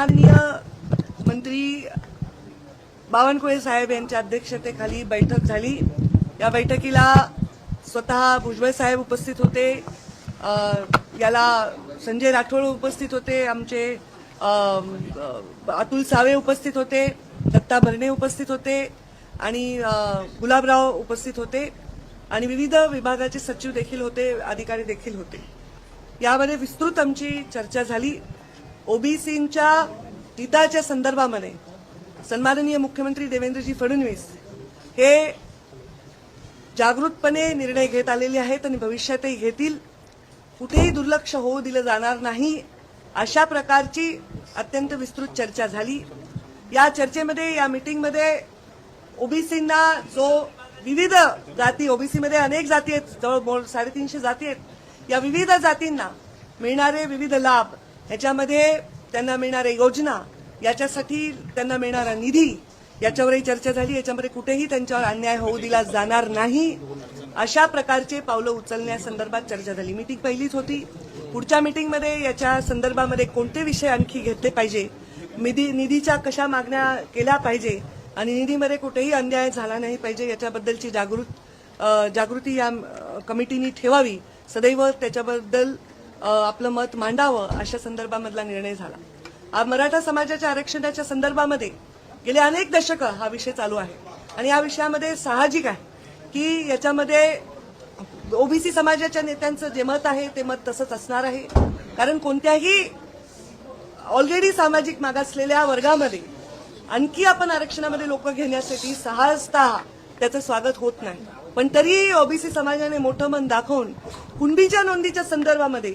माननीय मंत्री बावनकुळे साहेब यांच्या अध्यक्षतेखाली बैठक झाली. या बैठकीला स्वतः भुजबळ साहेब उपस्थित होते. याला संजय राठोड उपस्थित होते. आमचे अतुल सावे उपस्थित होते. दत्ता भरणे उपस्थित होते. आणि गुलाबराव उपस्थित होते. आणि विविध विभागाचे सचिव देखील होते अधिकारी देखील होते. यामध्ये विस्तृत आमची चर्चा झाली. ओबीसींच्या हिताच्या संदर्भामध्ये सन्माननीय मुख्यमंत्री देवेंद्रजी फडणवीस हे जागृतपणे निर्णय घेत आलेले आहेत आणि भविष्यातही घेतील. कुठेही दुर्लक्ष होऊ दिलं जाणार नाही. अशा प्रकारची अत्यंत विस्तृत चर्चा झाली. या चर्चेमध्ये या मीटिंगमध्ये ओबीसींना जो विविध जाती ओबीसीमध्ये अनेक जाती आहेत जवळ साडेतीनशे जाती आहेत. या विविध जातींना मिळणारे विविध लाभ ह्याच्यामध्ये त्यांना मिळणाऱ्या योजना याच्यासाठी त्यांना मिळणारा निधी याच्यावरही चर्चा झाली. याच्यामध्ये कुठेही त्यांच्यावर अन्याय होऊ दिला जाणार नाही. अशा प्रकारचे पावलं उचलण्यासंदर्भात चर्चा झाली. मीटिंग पहिलीच होती. पुढच्या मीटिंगमध्ये याच्या संदर्भामध्ये कोणते विषय आणखी घेतले पाहिजे? निधी निधीच्या कशा मागण्या केल्या पाहिजे? आणि निधीमध्ये कुठेही अन्याय झाला नाही पाहिजे याच्याबद्दलची जागृत जागृती या कमिटीनी ठेवावी. सदैव त्याच्याबद्दल आपलं मत मांडावं अशा संदर्भामधला निर्णय झाला. मराठा समाजाच्या आरक्षणाच्या संदर्भामध्ये गेले अनेक दशकं हा विषय चालू आहे. आणि या विषयामध्ये साहजिक आहे की याच्यामध्ये ओबीसी समाजाच्या नेत्यांचं जे मत आहे ते मत तसंच असणार आहे. कारण कोणत्याही ऑलरेडी सामाजिक मागासलेल्या वर्गामध्ये आणखी आपण आरक्षणामध्ये लोक घेण्यासाठी सहजता त्याचं स्वागत होत नाही. पण तरी ओबीसी समाजाने मोठं मन दाखवून कुणबीच्या नोंदीच्या संदर्भामध्ये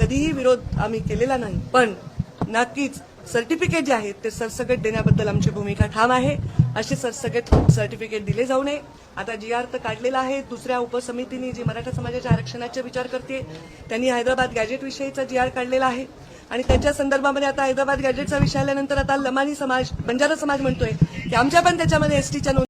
कधीही विरोध आम्ही केलेला नाही. पण नक्कीच सर्टिफिकेट जे आहेत ते सरसकट देण्याबद्दल आमची भूमिका ठाम आहे. असे सरसकट सर्टिफिकेट दिले जाऊ नये. आता जी आर तर काढलेला आहे. दुसऱ्या उपसमितीने जी मराठा समाजाच्या आरक्षणाचा विचार करते त्यांनी हैदराबाद गॅजेट विषयीचा जी आर काढलेला आहे. आणि त्याच्या संदर्भामध्ये आता हैदराबाद गॅजेटचा विषय आल्यानंतर आता लमानी समाज बंजारा समाज म्हणतोय की आमच्या पण त्याच्यामध्ये एसटीच्या